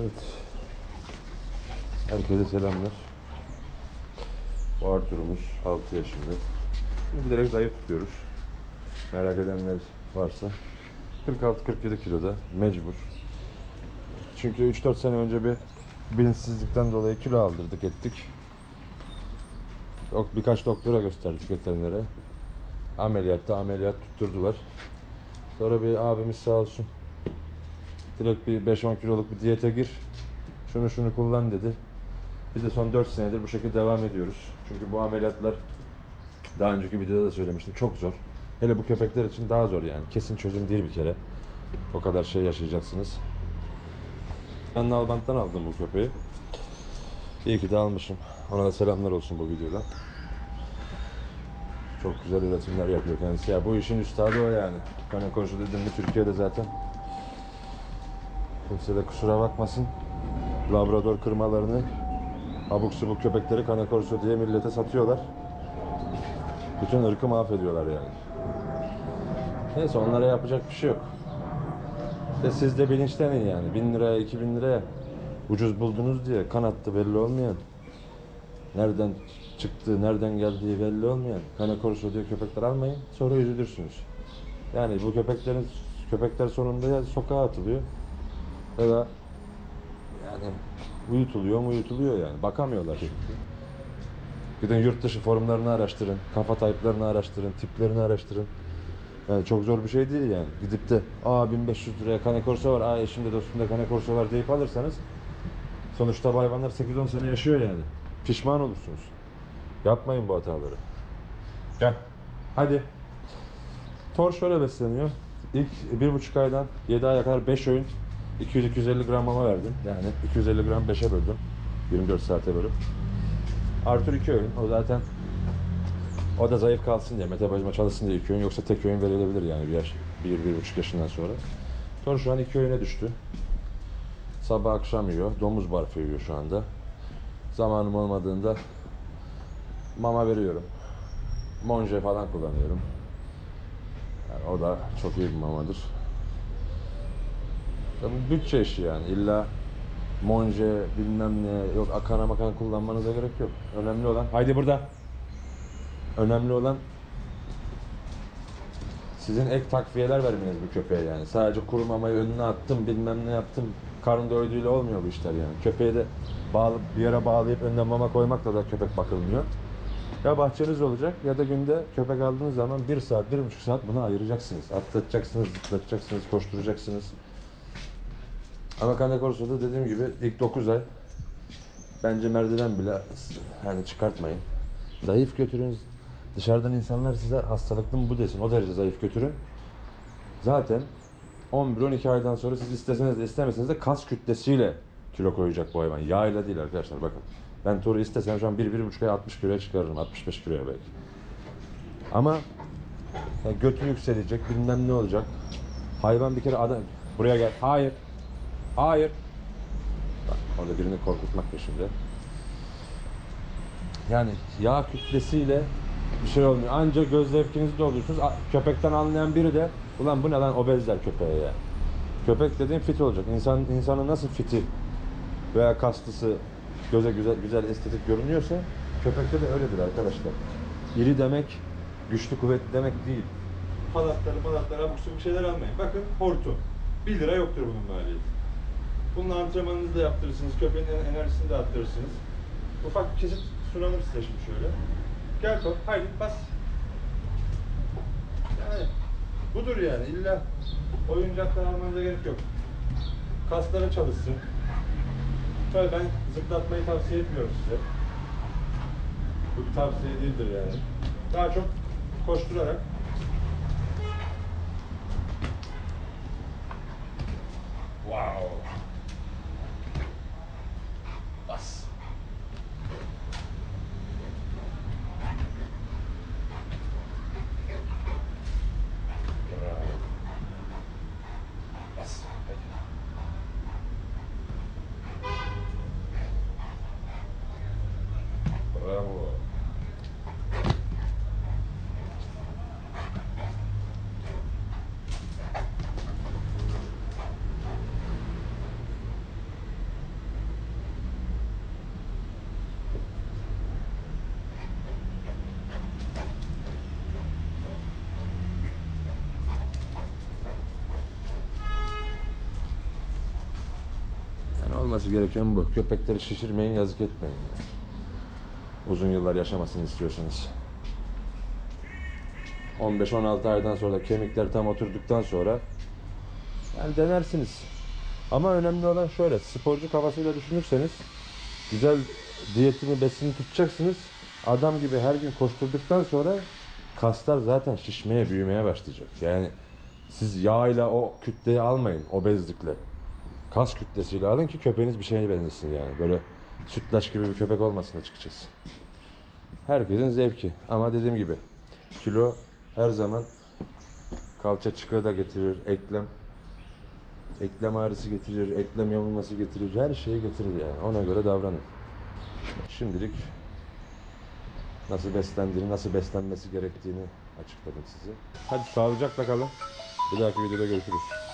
Evet. Herkese selamlar. Bu Artur'umuz 6 yaşında. Direkt zayıf tutuyoruz. Merak edenler varsa. 46-47 kiloda mecbur. Çünkü 3-4 sene önce bir bilinçsizlikten dolayı kilo aldırdık ettik. Birkaç doktora gösterdik veterinere. Ameliyatta ameliyat tutturdular. Sonra bir abimiz sağ olsun direkt bir 5-10 kiloluk bir diyete gir. Şunu şunu kullan dedi. Biz de son 4 senedir bu şekilde devam ediyoruz. Çünkü bu ameliyatlar daha önceki videoda da söylemiştim çok zor. Hele bu köpekler için daha zor yani. Kesin çözüm değil bir kere. O kadar şey yaşayacaksınız. Ben Nalbant'tan aldım bu köpeği. İyi ki de almışım. Ona da selamlar olsun bu videoda. Çok güzel üretimler yapıyor kendisi. Ya bu işin üstadı o yani. Kane koşu dedim mi Türkiye'de zaten Kimse de kusura bakmasın. Labrador kırmalarını abuk subuk köpekleri kana korso diye millete satıyorlar. Bütün ırkı mahvediyorlar yani. Neyse onlara yapacak bir şey yok. Ve siz de bilinçlenin yani. 1000 liraya 2000 liraya ucuz buldunuz diye kanattı belli olmayan. Nereden çıktığı, nereden geldiği belli olmayan kana korso diye köpekler almayın. Sonra üzülürsünüz. Yani bu köpeklerin köpekler sonunda ya sokağa atılıyor ya da yani uyutuluyor mu uyutuluyor yani. Bakamıyorlar çünkü. Gidin yurt dışı forumlarını araştırın, kafa tayplarını araştırın, tiplerini araştırın. Yani çok zor bir şey değil yani. Gidip de aa 1500 liraya kane korsa var, aa eşimde dostumda kane korsa var deyip alırsanız sonuçta hayvanlar 8-10 sene yaşıyor yani. Pişman olursunuz. Yapmayın bu hataları. Gel. Hadi. Tor şöyle besleniyor. İlk bir buçuk aydan 7 aya kadar 5 öğün 200-250 gram mama verdim. Yani 250 gram 5'e böldüm. 24 saate bölüp. Arthur 2 öğün. O zaten o da zayıf kalsın diye, metabolizma çalışsın diye 2 öğün. Yoksa tek öğün verilebilir yani bir yaş, 1-1,5 yaşından sonra. Sonra şu an 2 öğüne düştü. Sabah akşam yiyor. Domuz barfı yiyor şu anda. Zamanım olmadığında mama veriyorum. Monje falan kullanıyorum. Yani o da çok iyi bir mamadır. Tabii bütçe işi yani. İlla monje bilmem ne yok akana makana kullanmanıza gerek yok. Önemli olan haydi burada. Önemli olan sizin ek takviyeler vermeniz bu köpeğe yani. Sadece kuru mamayı önüne attım bilmem ne yaptım. Karnı doyduğuyla olmuyor bu işler yani. Köpeği de bağlı, bir yere bağlayıp önüne mama koymakla da köpek bakılmıyor. Ya bahçeniz olacak ya da günde köpek aldığınız zaman bir saat, bir buçuk saat buna ayıracaksınız. Atlatacaksınız, zıplatacaksınız, koşturacaksınız. Ama Kane Corso'da dediğim gibi ilk 9 ay bence merdiven bile hani çıkartmayın. Zayıf götürün. Dışarıdan insanlar size hastalıklı mı bu desin. O derece zayıf götürün. Zaten 11-12 aydan sonra siz isteseniz de istemeseniz de kas kütlesiyle kilo koyacak bu hayvan. Yağıyla değil arkadaşlar bakın. Ben Toru istesem şu an 1-1,5 ay 60 kiloya çıkarırım. 65 kiloya belki. Ama ya götü yükselecek bilmem ne olacak. Hayvan bir kere adam buraya gel. Hayır. Hayır. Bak orada birini korkutmak peşinde. Yani yağ kütlesiyle bir şey olmuyor. Ancak göz zevkinizi dolduruyorsunuz. Köpekten anlayan biri de ulan bu ne lan obezler köpeğe ya. Köpek dediğin fit olacak. İnsan insanın nasıl fiti veya kaslısı göze güzel güzel estetik görünüyorsa köpekte de öyledir arkadaşlar. İri demek güçlü kuvvetli demek değil. Halatları malatları abuk şeyler almayın. Bakın hortum. 1 lira yoktur bunun maliyeti. Bunun antrenmanınızı da yaptırırsınız, köpeğin en- enerjisini de arttırırsınız. Ufak bir kesit sunalım size şimdi şöyle. Gel top, haydi bas. Yani budur yani illa oyuncaklar almanıza gerek yok. Kasları çalışsın. Tabii ben zıplatmayı tavsiye etmiyorum size. Bu bir tavsiye değildir yani. Daha çok koşturarak Wow. Bas. Bravo. Bas. Hadi. Bravo. Olması gereken bu. Köpekleri şişirmeyin, yazık etmeyin. Uzun yıllar yaşamasını istiyorsanız. 15-16 aydan sonra kemikler tam oturduktan sonra yani denersiniz. Ama önemli olan şöyle, sporcu kafasıyla düşünürseniz güzel diyetini, besini tutacaksınız. Adam gibi her gün koşturduktan sonra kaslar zaten şişmeye, büyümeye başlayacak. Yani siz yağ o kütleyi almayın, obezlikle. Kas kütlesiyle alın ki köpeğiniz bir şeye benzesin yani. Böyle sütlaç gibi bir köpek olmasın açıkçası. Herkesin zevki. Ama dediğim gibi kilo her zaman kalça çıkığı da getirir, eklem eklem ağrısı getirir, eklem yamulması getirir, her şeyi getirir yani. Ona göre davranın. Şimdilik nasıl beslendiğini, nasıl beslenmesi gerektiğini açıkladım size. Hadi sağlıcakla kalın. Bir dahaki videoda görüşürüz.